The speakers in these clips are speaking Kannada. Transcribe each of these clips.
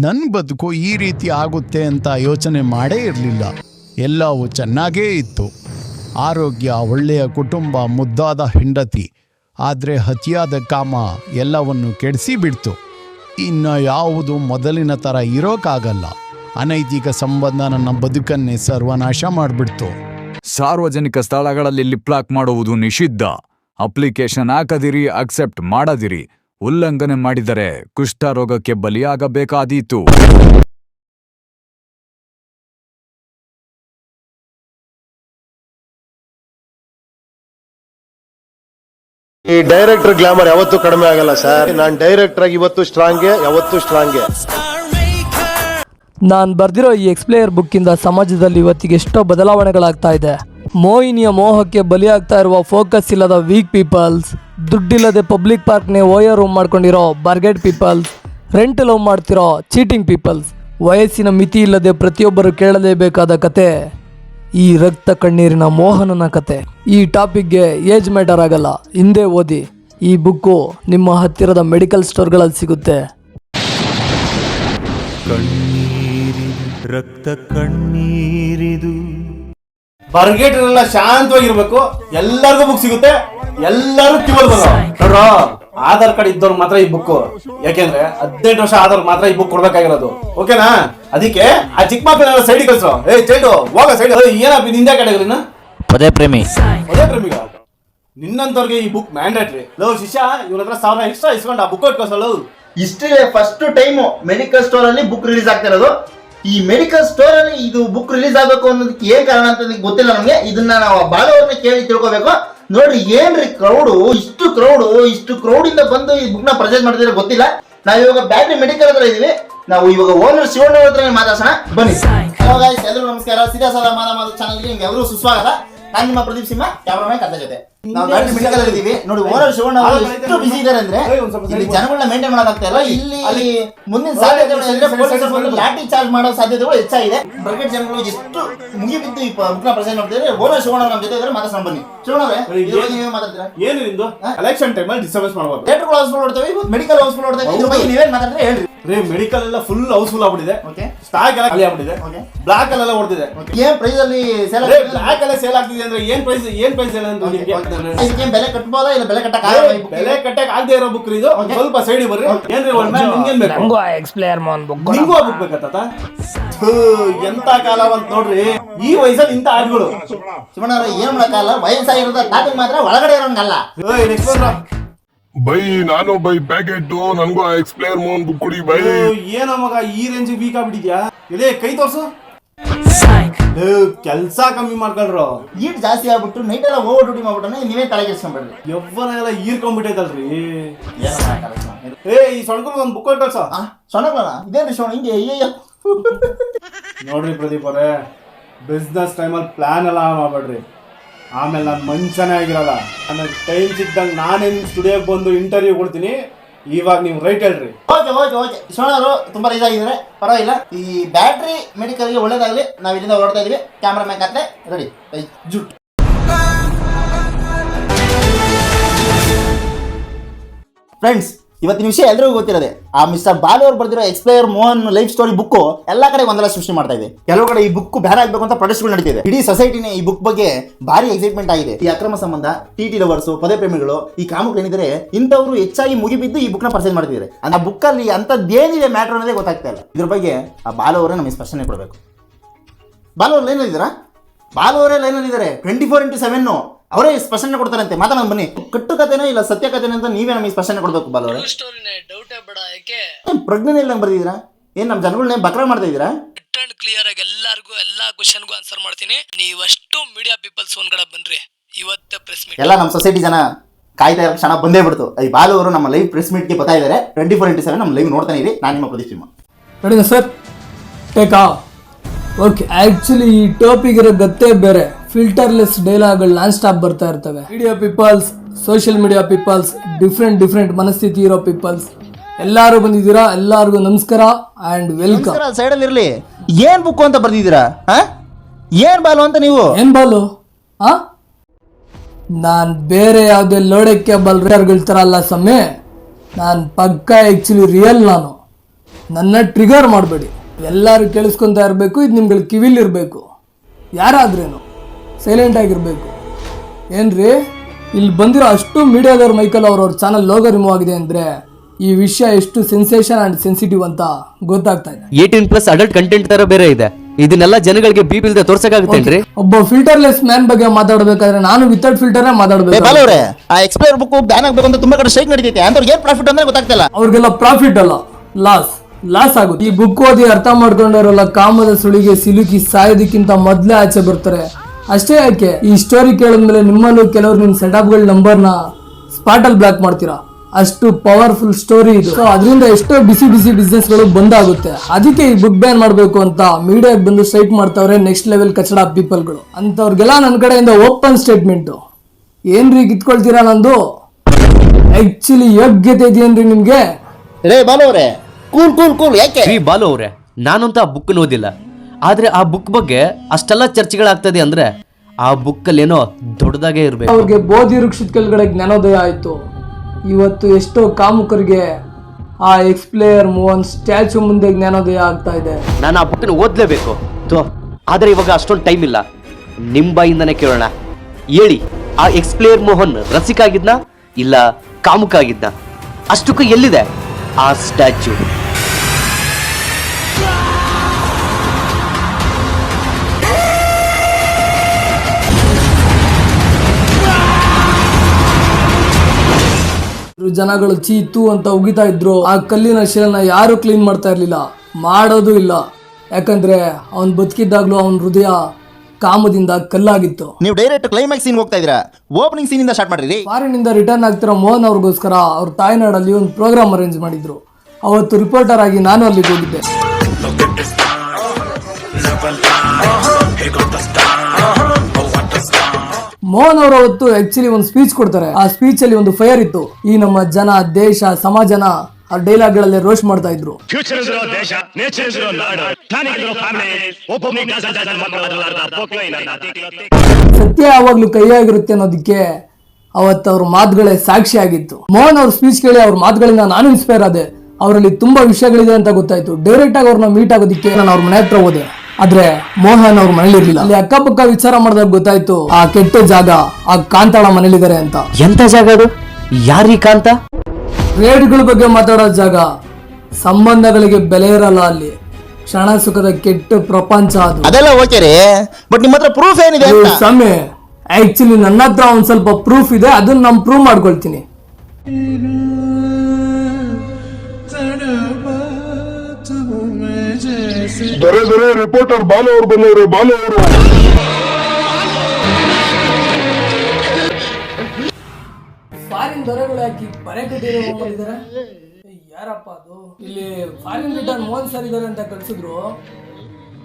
ನನ್ನ ಬದುಕು ಈ ರೀತಿ ಆಗುತ್ತೆ ಅಂತ ಯೋಚನೆ ಮಾಡೇ ಇರಲಿಲ್ಲ. ಎಲ್ಲವೂ ಚೆನ್ನಾಗೇ ಇತ್ತು. ಆರೋಗ್ಯ, ಒಳ್ಳೆಯ ಕುಟುಂಬ, ಮುದ್ದಾದ ಹೆಂಡತಿ. ಆದರೆ ಅತಿಯಾದ ಕಾಮ ಎಲ್ಲವನ್ನು ಕೆಡಿಸಿ ಬಿಡ್ತು. ಇನ್ನು ಯಾವುದು ಮೊದಲಿನ ಥರ ಇರೋಕ್ಕಾಗಲ್ಲ ಅನೈತಿಕ ಸಂಬಂಧ ನನ್ನ ಬದುಕನ್ನೇ ಸರ್ವನಾಶ ಮಾಡಿಬಿಡ್ತು. ಸಾರ್ವಜನಿಕ ಸ್ಥಳಗಳಲ್ಲಿ ಲಿಪ್ಲಾಕ್ ಮಾಡುವುದು ನಿಷಿದ್ಧ. ಅಪ್ಲಿಕೇಶನ್ ಹಾಕದಿರಿ, ಅಕ್ಸೆಪ್ಟ್ ಮಾಡದಿರಿ. ಉಲ್ಲಂಘನೆ ಮಾಡಿದರೆ ಕುಷ್ಠರೋಗಕ್ಕೆ ಬಲಿಯಾಗಬೇಕಾದೀತು. ಈ ಡೈರೆಕ್ಟರ್ ಗ್ಲಾಮರ್ ಯಾವತ್ತೂ ಕಡಿಮೆ ಆಗಲ್ಲ ಸರ್ ನಾನು ಡೈರೆಕ್ಟರ್ ಆಗಿ ಇವತ್ತು ಸ್ಟ್ರಾಂಗ್ಗೆ ಯಾವತ್ತೂ ಸ್ಟ್ರಾಂಗ್ ನಾನು ಬರ್ದಿರೋ ಈ ಎಕ್ಸ್ಪ್ಲೇಯರ್ ಬುಕ್ಕಿಂದ ಸಮಾಜದಲ್ಲಿ ಇವತ್ತಿಗೆ ಎಷ್ಟೋ ಬದಲಾವಣೆಗಳಾಗ್ತಾ ಇದೆ. ಮೋಹಿನಿಯ ಮೋಹಕ್ಕೆ ಬಲಿಯಾಗ್ತಾ ಇರುವ ಫೋಕಸ್ ಇಲ್ಲದ ವೀಕ್ ಪೀಪಲ್ಸ್ ದುಡ್ಡಿಲ್ಲದೆ ಪಬ್ಲಿಕ್ ಪಾರ್ಕ್ನೇ ಓಯರ್ ರೂಮ್ ಮಾಡ್ಕೊಂಡಿರೋ ಬಾರ್ಗೆಟ್ ಪೀಪಲ್ಸ್ ರೆಂಟ್ ಲವ್ ಮಾಡ್ತಿರೋ ಚೀಟಿಂಗ್ ಪೀಪಲ್ಸ್ ವಯಸ್ಸಿನ ಮಿತಿ ಇಲ್ಲದೆ ಪ್ರತಿಯೊಬ್ಬರು ಕೇಳಲೇಬೇಕಾದ ಕತೆ. ಈ ರಕ್ತ ಕಣ್ಣೀರಿನ ಮೋಹನನ ಕತೆ. ಈ ಟಾಪಿಕ್ಗೆ ಏಜ್ ಮ್ಯಾಟರ್ ಆಗಲ್ಲ. ಹಿಂದೆ ಓದಿ. ಈ ಬುಕ್ಕು ನಿಮ್ಮ ಹತ್ತಿರದ ಮೆಡಿಕಲ್ ಸ್ಟೋರ್ಗಳಲ್ಲಿ ಸಿಗುತ್ತೆ. ರಕ್ತ ಕಣ್ಣೀರಿದು. ಬರ್ಗೇಟ್ರೆಲ್ಲ ಶಾಂತವಾಗಿರ್ಬೇಕು. ಎಲ್ಲರಿಗೂ ಬುಕ್ ಸಿಗುತ್ತೆ. ಎಲ್ಲರೂ ಕ್ಯೂಲ್ ನೋಡ್ರೋ ಆಧಾರ್ ಕಾರ್ಡ್ ಇದ್ದವ್ರು ಮಾತ್ರ ಈ ಬುಕ್ ಯಾಕೆಂದ್ರೆ ಹದಿನೆಂಟು ವರ್ಷ ಆಧಾರ್ ಮಾತ್ರ ಈ ಬುಕ್ ಕೊಡ್ಬೇಕಾಗಿರೋದು. ಓಕೆನಾ? ಅದಕ್ಕೆ ಆ ಚಿಕ್ಕ ಮಕ್ಕಳೆಲ್ಲ ಸೈಡ್ ಕಳ್ಸೋ. ಏ ಚೈಟು ಹೋಗ ಸೈಡ್ ಏನಪ್ಪ ನಿಂದ ಕಡೆಗಳಿನ ಪದೇ ಪ್ರೇಮಿ. ಪದೇ ಪ್ರೇಮಿಗ? ನಿನ್ನಂತವ್ರಿಗೆ ಈ ಬುಕ್ ಮ್ಯಾಂಡೇಟ್ರಿ ಲೋ ಶಿಷ್ಯ ಇವ್ರ ಹತ್ರ ಸಾವಿರ ಎಕ್ಸ್ಟ್ರಾ ಇಸ್ಕೊಂಡು ಆ ಬುಕ್ ಇಟ್ಕೊಸಲ್ಲ ಇಷ್ಟೇ ಫಸ್ಟ್ ಟೈಮ್ ಮೆಡಿಕಲ್ ಸ್ಟೋರ್ ಅಲ್ಲಿ ಬುಕ್ ರಿಲೀಸ್ ಆಗ್ತಾ ಇರೋದು. ಈ ಮೆಡಿಕಲ್ ಸ್ಟೋರ್ ಅಲ್ಲಿ ಇದು ಬುಕ್ ರಿಲೀಸ್ ಆಗಬೇಕು ಅನ್ನೋದಕ್ಕೆ ಏನ್ ಕಾರಣ ಅಂತ ಗೊತ್ತಿಲ್ಲ ನಮಗೆ? ಇದನ್ನ ನಾವು ಬಾಲವ್ರನ್ನ ಕೇಳಿ ತಿಳ್ಕೋಬೇಕು. ನೋಡ್ರಿ, ಏನ್ರಿ ಕ್ರೌಡು ಇಷ್ಟು ಕ್ರೌಡು ಇಷ್ಟು ಕ್ರೌಡ್ ಇಂದ ಬಂದು ಈ ಬುಕ್ನ ಪರ್ಚೇಸ್ ಮಾಡಿದ್ರೆ ಗೊತ್ತಿಲ್ಲ. ನಾವು ಇವಾಗ ಬ್ಯಾಟ್ರಿ ಮೆಡಿಕಲ್ ಹತ್ರ ಇದೀವಿ. ನಾವು ಇವಾಗ ಓನರ್ ಶಿವಣ್ಣ ಹತ್ರ ಮಾತಾಡ್ಸೋಣ. ಬನ್ನಿ. ಎಲ್ಲರೂ ನಮಸ್ಕಾರ. ಸೀದಾ ಸಾಲ ಮಾದ ಮಾತು ಚಾನಲ್ಗೆ ಎಲ್ಲರೂ ಸುಸ್ವಾಗತ. ನಾನು ನಿಮ್ಮ ಪ್ರದೀಪ್ ಸಿಂಹ ಕ್ಯಾಮ್ರಾಮನ್ ಕತೆ ಜೊತೆ. ನಾವು ಮೆಡಿಕಲ್ ಅಲ್ಲಿ ಇದೀವಿ. ನೋಡಿ ಓನರ್ ಶಿವಣ್ಣ ಅವರು ಎಷ್ಟು ಬಿಸಿ ಇದ್ದಾರೆ ಅಂದ್ರೆ ಇಲ್ಲಿ ಜನಗಳನ್ನ ಮೇಂಟೈನ್ ಇಲ್ಲ. ಇಲ್ಲಿ ಅಲ್ಲಿ ಮುಂದಿನ ಸಾಧ್ಯತೆಗಳು ಪೊಲೀಸರು ಬಂದು ಲಾಠಿ ಚಾರ್ಜ್ ಮಾಡೋ ಸಾಧ್ಯತೆಗಳು ಹೆಚ್ಚಾಗಿದೆ. ಬ್ರಿಗೇಡ್ ಜನಗಳು ಎಷ್ಟು ಮಾಡ್ತಿದ್ರೆ ಓನರ್ ಶಿವಣ್ಣ ನಮ್ಮ ಜೊತೆ ಇದ್ದಾರೆ ಮಾತಾಡ್ಸೋಣ ಬನ್ನಿ. ಶಿವಣ್ಣ ಇದ್ರ ನೀವೇ ಮಾತಾಡ್ತೀರಾ? ಏನು ನಿಂದು? ಎಲೆಕ್ಷನ್ ಡಿಸ್ಟರ್ಬೆನ್ಸ್ ಥಿಯೇಟರ್ ಹೌಸ್ಫುಲ್ ನೋಡ್ತೇವೆ ಇವತ್ತು ಮೆಡಿಕಲ್ ಹೌಸ್ಫುಲ್ ನೋಡ್ತೇವೆ. ಇದ್ರ ಬಗ್ಗೆ ನೀವೇನ್ ಮಾತಾಡ್ತೀರಾ? ಹೇಳ್ರಿ. ರೇ ಮೆಡಿಕಲ್ ಎಲ್ಲ ಫುಲ್ ಹೌಸ್ಫುಲ್ ಆಗ್ಬಿಟ್ಟಿದೆ. ಸ್ಟಾಕ್ ಎಲ್ಲ ಖಾಲಿ ಆಗ್ಬಿಟ್ಟಿದೆ. ಬ್ಲಾಕ್ ಅಲ್ಲೆಲ್ಲ ಹೊಡೆದಿದೆ ಏನ್ ಪ್ರೈಸ್ ಅಲ್ಲಿ ಸೇಲ್ ಬ್ಲಾಕ್ ಎಲ್ಲ ಸೇಲ್ ಆಗ್ತಿದೆ ಅಂದ್ರೆ ಏನ್ ಪ್ರೈಸ್ ಏನ್ ಪ್ರೈಸ್ ಹೇಳ ನಿಮ್ಗೆ? ಇದಕ್ಕೆ ಬೆಲೆ ಕಟ್ಬೋದಾ ಇಲ್ಲ ಬೆಲೆ ಕಟ್ಟಕ್ ಬೆಲೆ ಕಟ್ಟಕ್ ಆಗದೆ ಇರೋ ಬುಕ್ ಇದು. ಒಂದ್ ಸ್ವಲ್ಪ ಸೈಡ್ ಬರ್ರಿ. ಏನ್ರಿ ಒನ್ ಮ್ಯಾನ್ ನಿಮ್ಗೇನ್ ಬೇಕು? ಎಕ್ಸ್ಪ್ಲೇಯರ್ ಮೋನ್ ಬುಕ್ ನಿಂಗೂ ಆ ಬುಕ್ ಬೇಕತ್ತ? ಎಂತ ಕಾಲ ಅಂತ ನೋಡ್ರಿ. ಈ ವಯಸ್ಸಲ್ಲಿ ಇಂತ ಆಡ್ಗಳು ಶಿವಣ್ಣ ಅವ್ರೆ, ಏನ್ ಮಾಡಕ್ಕಲ್ಲ ವಯಸ್ಸಾಗಿರೋದ ಟಾಪಿಕ್ ಮಾತ್ರ ಒಳಗಡೆ ಇರೋಂಗಲ್ಲ. ಏಯ್, next ಬಂದ್ರ? ಬೈ ನಾನು ಬೈ ಪ್ಯಾಕೆಟ್ ನನ್ಗೂ ಎಕ್ಸ್ಪ್ಲೇರ್ ಮೋನ್ ಬುಕ್ ಕೊಡಿ ಬೈ. ಏನೋ ಮಗ ಈ ರೇಂಜ್ ವೀಕ್ ಆಗ್ಬಿಟ್ಟಿದ್ಯಾ? ಇದೇ ಕೈ ತೋರ್ಸು. ಕೆಲ್ಸ ಕಮ್ಮಿ ಮಾಡ್ಕೊಳ್ರು. ಈಟ್ ಜಾಸ್ತಿ ಆಗ್ಬಿಟ್ಟು ನೈಟ್ ಎಲ್ಲ ಓವರ್ ಡ್ಯೂಟಿ ಮಾಡ್ಬಿಟ್ಟು ನೀವೇ ತಲೆ ಕೆಡ್ಸ್ಕೊಂಡ್ಬಿಡ್ರಿ. ಯವ್ವನ ಎಲ್ಲ ಈರ್ಕೊಂಡ್ಬಿಟ್ಟೈತಲ್ರಿ. ಏ ಈ ಸೊಣಕಲ್ ಒಂದು ಬುಕ್ ಕಳ್ಸ. ಸೊಣಗ್ಲಣ್ಣ ಇದೇನ್ರಿ ಸೊಣ ಹಿಂಗೆ ಅಯ್ಯಯ್ಯೋ ನೋಡ್ರಿ ಪ್ರದೀಪ್ ಅವರೇ ಬಿಸ್ನೆಸ್ ಟೈಮಲ್ಲಿ ಪ್ಲಾನ್ ಎಲ್ಲ ಮಾಡ್ಬೇಡ್ರಿ. ಆಮೇಲೆ ನಾನು ಮನುಷ್ಯನೇ ಆಗಿರಲ್ಲ. ನನಗೆ ಟೈಮ್ ಸಿಕ್ಕಂಗೆ ನಾನೇನು ಸ್ಟುಡಿಯೋಗೆ ಬಂದು ಇಂಟರ್ವ್ಯೂ ಕೊಡ್ತೀನಿ. ಇವಾಗ ನೀವು ರೈಟ್ ಹೇಳ್ರಿ. Okay okay okay. ಶಿವಣ್ಣ ತುಂಬ ಇದಾಗಿದ್ದಾರೆ ಪರವಾಗಿಲ್ಲ. ಈ ಬ್ಯಾಟ್ರಿ ಮೆಡಿಕಲ್ಗೆ ಒಳ್ಳೇದಾಗಲಿ. ನಾವು ಇಲ್ಲಿಂದ ಹೊರಡ್ತಾ ಇದೀವಿ. ಕ್ಯಾಮ್ರಾ ಮ್ಯಾನ್ ಕತ್ತೆ ರೆಡಿ ಜುಟ್ ಫ್ರೆಂಡ್ಸ್ ಇವತ್ತಿನ ವಿಷಯ ಎಲ್ರಿಗೂ ಗೊತ್ತಿರೋದೆ, ಆ ಮಿಸ್ಟರ್ ಬಾಲಿ ಅವರು ಬರೆದಿರೋ ಎಕ್ಸ್ಪ್ಲೇಯರ್ ಮೋಹನ್ ಲೈಫ್ ಸ್ಟೋರಿ ಬುಕ್ ಎಲ್ಲ ಕಡೆ ಒಂದಲ್ಲ ಸೃಷ್ಟಿ ಮಾಡ್ತಾ ಇದೆ. ಕೆಲವು ಕಡೆ ಈ ಬುಕ್ ಬ್ಯಾನ್ ಆಗಬೇಕು ಅಂತ ಪ್ರೊಟೆಸ್ಟ್ಗಳು ನಡೀತಿದೆ. ಇಡೀ ಸೊಸೈಟಿನೇ ಈ ಬುಕ್ ಬಗ್ಗೆ ಭಾರಿ ಎಕ್ಸೈಟ್ಮೆಂಟ್ ಆಗಿದೆ. ಈ ಅಕ್ರಮ ಸಂಬಂಧ ಟಿ ಟಿ ಲವರ್ಸ್ ಪದೇ ಪ್ರೇಮಿಗಳು, ಈ ಕಾಮುಗಳು ಏನಿದ್ರೆ, ಇಂಥವ್ರು ಹೆಚ್ಚಾಗಿ ಮುಗಿಬಿದ್ದು ಈ ಬುಕ್ನ ಪರ್ಚೇಸ್ ಮಾಡ್ತಿದ್ದಾರೆ. ಆ ಬುಕ್ ಅಲ್ಲಿ ಅಂತದ್ದೇನಿದೆ ಮ್ಯಾಟರ್ ಅನ್ನೋದೇ ಗೊತ್ತಾಗ್ತಾ ಇಲ್ಲ. ಇದ್ರ ಬಗ್ಗೆ ಆ ಬಾಲ ಅವರೇ ನಮಗೆ ಸ್ಪಷ್ಟನೆ ಕೊಡಬೇಕು. ಬಾಲು ಅವ್ರು ಲೈನಲ್ಲಿದ್ದಾರಾ ಬಾಲು ಅವರೇ ಇದ್ದಾರೆ. ಟ್ವೆಂಟಿ ಫೋರ್ ಇಂಟು ಸೆವೆನ್ನು ಅವರೇ ಸ್ಪಷ್ಟನೆ ಕೊಡ್ತಾರಂತೆ. ಮಾತಾಡೋಣ ಬನ್ನಿ. ಕಟ್ಟು ಕಥೆನೋ ಇಲ್ಲ ಸತ್ಯ ಕಥೆನೋ ಅಂತ ನೀವೇ ನಮಗೆ ಸ್ಪಷ್ಟನೆ ಕೊಡಬೇಕು ಬಾಲು ಅವರೇ. ಡೌಟೇ ಬೇಡ ಯಾಕೆ? ಏನ್ ಪ್ರಜ್ಞೆ ಇಲ್ಲ ಬರ್ದಿದ್ದೀರಾ? ಏನ್ ನಮ್ಮ ಜನಗಳನ್ನ ಬಕ್ರ ಮಾಡ್ತಾ ಇದ್ದೀರಾ? ಕಟ್ ಅಂಡ್ ಕ್ಲಿಯರ್ ಆಗಿ ಎಲ್ಲರಿಗೂ ಎಲ್ಲಾ ಕ್ವಶನ್ಗೂ ಆನ್ಸರ್ ಮಾಡ್ತೀನಿ. ನೀವಷ್ಟು ಮೀಡಿಯಾ ಪೀಪಲ್ಸ್ ಒಂದ್ ಕಡೆ ಬನ್ರಿ. ಇವತ್ತು ಪ್ರೆಸ್ ಮೀಟ್ ಎಲ್ಲ ನಮ್ಮ ಸೊಸೈಟಿ ಜನ ಕಾಯ್ತಾ ಇರೋ ಕ್ಷಣ ಬಂದೇ ಬಿಡ್ತು. ಈ ಬಾಲು ಅವರು ನಮ್ಮ ಲೈವ್ ಪ್ರೆಸ್ ಮೀಟ್ಗೆ ಬರ್ತಾ ಇದ್ದಾರೆ. ಟ್ವೆಂಟಿ ಫೋರ್ ಇಂಟು ಸೆವೆನ್ ನಮ್ಮ ಲೈವ್ ನೋಡ್ತಾನೆ ಇರಿ. ನಾನು ನಿಮ್ಮ ಪ್ರದೀಪ್ ಸಿಂಹ ನೋಡಿದ ಸರ್. ಆ ಓಕೆ ಆಕ್ಚುಲಿ ಈ ಟಾಪಿಕ್ ಇರೋ ಗತ್ತೆ ಬೇರೆ. ಫಿಲ್ಟರ್ಲೆಸ್ ಡೈಲಾಗ್ಗಳು ನಾನ್ ಸ್ಟಾಪ್ ಬರ್ತಾ ಇರ್ತವೆ. Video peoples social media peoples different different ಮನಸ್ಥಿತಿ ಇರೋ ಪೀಪಲ್ಸ್ ಎಲ್ಲರೂ ಬಂದಿದ್ದೀರಾ? ಎಲ್ಲರಿಗೂ ನಮಸ್ಕಾರ ಆ್ಯಂಡ್ ವೆಲ್ಕಮ್ ಸೈಡಲ್ಲಿ ಇರಲಿ ಏನ್ ಬುಕ್ ಅಂತ ಬರ್ದಿದ್ದೀರಾ? ಏನ್ ಬಾಲು ಅಂತ ನೀವು? ಏನ್ ಬಾಲು? ಹಾ? ನಾನು ಬೇರೆ ಯಾವುದೇ ಲೋಡಕ್ಕೆ ಬಲ್ ರೇರ್ಗಳ ಥರ ಅಲ್ಲ ಸಮ್ಮೆ ನಾನು ಪಕ್ಕ ಆ್ಯಕ್ಚುಲಿ ರಿಯಲ್ ನಾನು. ನನ್ನ ಟ್ರಿಗರ್ ಮಾಡಬೇಡಿ. ಎಲ್ಲರೂ ಕೇಳಿಸ್ಕೊಂತ ಇರಬೇಕು ಇದು ನಿಮ್ಗಳ ಕಿವಿಲಿರಬೇಕು. ಯಾರಾದ್ರೇನು? ಸೈಲೆಂಟ್ ಆಗಿರಬೇಕು. ಏನ್ರಿ? ಇಲ್ಲಿ ಬಂದಿರೋ ಅಷ್ಟು ಮೀಡಿಯಾದವ್ರ ಮೈಕಲ್ ಅವ್ರ ಅವ್ರ ಚಾನಲ್ ಲೋಗೋ ರಿಮೂವ್ ಆಗಿದೆ ಅಂದರೆ ಈ ವಿಷಯ ಎಷ್ಟು ಸೆನ್ಸೇಷನ್ ಆ್ಯಂಡ್ ಸೆನ್ಸಿಟಿವ್ ಅಂತ ಗೊತ್ತಾಗ್ತಾ ಇದೆ ಏಟೀನ್ ಪ್ಲಸ್ ಅಡಲ್ಟ್ ಕಂಟೆಂಟ್ ತರ ಬೇರೆ ಇದೆ. ಇದನ್ನೆಲ್ಲ ಜನಗಳಿಗೆ ಬಿ ಬಿಲ್ದೆ ತೋರ್ಸಕ್ಕಾಗುತ್ತೇನ್ರಿ ಒಬ್ಬ ಫಿಲ್ಟರ್ಲೆಸ್ ಮ್ಯಾನ್ ಬಗ್ಗೆ ಮಾತಾಡಬೇಕಾದ್ರೆ ನಾನು ವಿತೌಟ್ ಫಿಲ್ಟರ್ ಏ ಮಾತಾಡಬೇಕು. ಬಾಲವ್ರೆ ಆ ಎಕ್ಸ್ಪ್ಲೈರ್ ಬುಕ್ ಬ್ಯಾನ್ ಆಗಬೇಕು ಅಂತ ತುಂಬಾ ಕಡೆ ಸ್ಟ್ರೈಕ್ ನಡೀತೈತೆ. ಅಂತವ್ರಿಗೆ ಏನ್ ಪ್ರಾಫಿಟ್ ಅಂದ್ರೆ ಗೊತ್ತಾಗ್ತಿಲ್ಲ. ಅವ್ರಿಗೆಲ್ಲ ಪ್ರಾಫಿಟ್ ಅಲ್ಲ. ಲಾಸ್ ಲಾಸ್ ಆಗುತ್ತೆ. ಈ ಬುಕ್ ಓದಿ ಅರ್ಥ ಮಾಡ್ಕೊಂಡಿರೋಲ್ಲ ಕಾಮದ ಸುಳಿಗೆ ಸಿಲುಕಿ ಸಾಯೋದಕ್ಕಿಂತ ಮೊದ್ಲೇ ಆಚೆ ಬರ್ತಾರೆ. ಅಷ್ಟೇ ಯಾಕೆ? ಈ ಸ್ಟೋರಿ ಕೇಳಿದ್ಮೇಲೆ ನಿಮ್ಮಲ್ಲೂ ಕೆಲವರು ನಿಮ್ಮ ಸೆಟಪ್ಗಳ ನಂಬರ್ನ ಸ್ಪಾಟಲ್ಲಿ ಬ್ಲಾಕ್ ಮಾಡ್ತೀರಾ? ಅಷ್ಟು ಪವರ್ಫುಲ್ ಸ್ಟೋರಿ ಇದು. ಸೊ ಅದರಿಂದ ಎಷ್ಟೋ ಬಿಸಿ ಬಿಸಿ ಬಿಸ್ನೆಸ್ಗಳು ಬಂದಾಗುತ್ತೆ. ಅದಕ್ಕೆ ಈ ಬುಕ್ ಬ್ಯಾನ್ ಮಾಡಬೇಕು ಅಂತ ಮೀಡಿಯಾಗೆ ಬಂದು ಸ್ಟ್ರೈಕ್ ಮಾಡ್ತಾವ್ರೆ ನೆಕ್ಸ್ಟ್ ಲೆವೆಲ್ ಕಚಡ ಪೀಪಲ್ಗಳು ಅಂಥವ್ರಿಗೆಲ್ಲ ನನ್ನ ಕಡೆಯಿಂದ ಓಪನ್ ಸ್ಟೇಟ್ಮೆಂಟು ಏನ್ರಿ ಕಿತ್ಕೊಳ್ತೀರಾ ನಂದು? ಆಕ್ಚುಲಿ ಯೋಗ್ಯತೆ ಇದೆಯೇನ್ರಿ ನಿಮಗೆ? ರೇ ಬಾಲವ್ರೆ ಕೂಲ್ ಕೂಲ್ ಕೂಲ್ ಯಾಕೆ ಬಾಲು ಅವರೇ ನಾನಂತ ಬುಕ್ ಓದಿಲ್ಲ. ಆದ್ರೆ ಆ ಬುಕ್ ಬಗ್ಗೆ ಅಷ್ಟೆಲ್ಲ ಚರ್ಚೆಗಳಾಗ್ತದೆ ಅಂದ್ರೆ ಆ ಬುಕ್ ಅಲ್ಲಿ ಏನೋ ದೊಡ್ಡದಾಗೆ ಇರ್ಬೇಕು. ಅವ್ರಿಗೆ ಬೋಧಿ ವೃಕ್ಷದ ಕೆಳಗಡೆ ಜ್ಞಾನೋದಯ ಆಯಿತು. ಇವತ್ತು ಎಷ್ಟೋ ಕಾಮುಕರಿಗೆ ಆ ಎಕ್ಸ್ಪ್ಲೇಯರ್ ಮೋಹನ್ ಸ್ಟ್ಯಾಚು ಮುಂದೆ ಜ್ಞಾನೋದಯ ಆಗ್ತಾ ಇದೆ. ನಾನು ಆ ಬುಕ್ನ ಓದ್ಲೇಬೇಕು. ಆದರೆ ಇವಾಗ ಅಷ್ಟೊಂದು ಟೈಮ್ ಇಲ್ಲ. ನಿಮ್ ಬಾಯಿಂದನೇ ಕೇಳೋಣ. ಹೇಳಿ ಆ ಎಕ್ಸ್ಪ್ಲೇಯರ್ ಮೋಹನ್ ರಸಿಕ ಆಗಿದ್ನಾ ಇಲ್ಲ ಕಾಮುಕ ಆಗಿದ್ನಾ ಅಷ್ಟಕ್ಕೂ ಎಲ್ಲಿದೆ? ಆ ಸ್ಟ್ಯಾಚ್ಯೂ ಜನಗಳು ಚೀತು ಅಂತ ಉಗಿತಾ ಇದ್ರು ಆ ಕಲ್ಲಿನ ಶಿಲೆನ ಯಾರು ಕ್ಲೀನ್ ಮಾಡ್ತಾ ಇರ್ಲಿಲ್ಲ. ಮಾಡೋದು ಇಲ್ಲ. ಯಾಕಂದ್ರೆ ಅವನ್ ಬದುಕಿದ್ದಾಗ್ಲೂ ಅವನ ಹೃದಯ ಕಾಮದಿಂದ ಕಲ್ಲಾಗಿತ್ತು. ನೀವು ಡೈರೆಕ್ಟ್ ಕ್ಲೈಮ್ಯಾಕ್ಸ್ ಸೀನ್ ಹೋಗ್ತಾ ಇದೀರಾ ಓಪನಿಂಗ್ ಸೀನ್ ಇಂದ ಸ್ಟಾರ್ಟ್ ಮಾಡಿರಿ ಫಾರಿನ್ ಇಂದ ರಿಟರ್ನ್ ಆಗ್ತಿರೋ ಮೋಹನ್ ಅವ್ರಿಗೋಸ್ಕರ ಅವ್ರ ತಾಯ್ನಾಡಲ್ಲಿ ಒಂದು ಪ್ರೋಗ್ರಾಮ್ ಅರೇಂಜ್ ಮಾಡಿದ್ರು. ಅವತ್ತು ರಿಪೋರ್ಟರ್ ಆಗಿ ನಾನು ಅಲ್ಲಿಗೆ ಹೋಗಿದ್ದೆ. ಮೋಹನ್ ಅವರು ಅವತ್ತು ಆಕ್ಚುಲಿ ಒಂದು ಸ್ಪೀಚ್ ಕೊಡ್ತಾರೆ. ಆ ಸ್ಪೀಚ್ ಅಲ್ಲಿ ಒಂದು ಫೈರ್ ಇತ್ತು. ಈ ನಮ್ಮ ಜನ ದೇಶ ಸಮಾಜನ ಆ ಡೈಲಾಗ್ಗಳಲ್ಲಿ ರೋಸ್ಟ್ ಮಾಡ್ತಾ ಇದ್ರು. ಸತ್ಯ ಯಾವಾಗ್ಲೂ ಕೈಯಾಗಿರುತ್ತೆ ಅನ್ನೋದಕ್ಕೆ ಅವತ್ತು ಅವ್ರ ಮಾತುಗಳೇ ಸಾಕ್ಷಿ ಆಗಿತ್ತು. ಮೋಹನ್ ಅವ್ರ ಸ್ಪೀಚ್ ಕೇಳಿ ಅವ್ರ ಮಾತುಗಳಿಂದ ನಾನು ಇನ್ಸ್ಪೈರ್ ಆದೆ. ಅವರಲ್ಲಿ ತುಂಬಾ ವಿಷಯಗಳಿದೆ ಅಂತ ಗೊತ್ತಾಯ್ತು. ಡೈರೆಕ್ಟ್ ಆಗಿ ಅವ್ರನ್ನ ಮೀಟ್ ಆಗೋದಿಕ್ಕೆ ನಾನು ಅವ್ರ ಮನೆ ಹತ್ರ ಹೋದೆ. ಆದ್ರೆ ಮೋಹನ್ ಅವ್ರ ಮನೇಲಿ ಇರ್ಲಿಲ್ಲ. ಅಲ್ಲಿ ಅಕ್ಕಪಕ್ಕ ವಿಚಾರ ಮಾಡಿದಾಗ ಗೊತ್ತಾಯ್ತು ಆ ಕೆಟ್ಟ ಜಾಗ ಆ ಕಾಂತಾಳ ಮನೇಲಿದ್ದಾರೆ ಅಂತ. ಎಂತ ಜಾಗ ಅದು? ಯಾರೀ ಕಾಂತ? ರೇಟ್ಗಳ ಬಗ್ಗೆ ಮಾತಾಡೋ ಜಾಗ ಸಂಬಂಧಗಳಿಗೆ ಬೆಲೆ ಇರಲ್ಲ ಅಲ್ಲಿ. ಕ್ಷಣ ಸುಖದ ಕೆಟ್ಟ ಪ್ರಪಂಚ ಅದು. ಅದೆಲ್ಲ ಓಕೆ ರೀ ಬಟ್ ನಿಮ್ಮ ಹತ್ರ ಪ್ರೂಫ್ ಏನಿದೆ ಅಂತ? ಸಮಯ ಆಕ್ಚುಲಿ ನನ್ನ ಹತ್ರ ಒಂದ್ ಸ್ವಲ್ಪ ಪ್ರೂಫ್ ಇದೆ ಅದನ್ನ ನಾನು ಪ್ರೂವ್ ಮಾಡ್ಕೊಳ್ತೀನಿ. ದೊರೆ ದೊರೆ ರಿಪೋರ್ಟರ್ ಬಾಲು ಅವರು ಬಂದವ್ರೆ ಬಾಲು ಅವರು ಫಾರಿನ್ ದೊರೆಗಳು ಹಾಕಿ ಬರೆ ಕಟ್ಟಿದ್ದಾರೆ ಯಾರಪ್ಪ ಅದು? ಇಲ್ಲಿ ಫಾರಿನ್ ರಿಟರ್ನ್ ಮೋಹನ್ ಸರ್ ಇದ್ದಾರೆ ಅಂತ ಕಳ್ಸಿದ್ರು.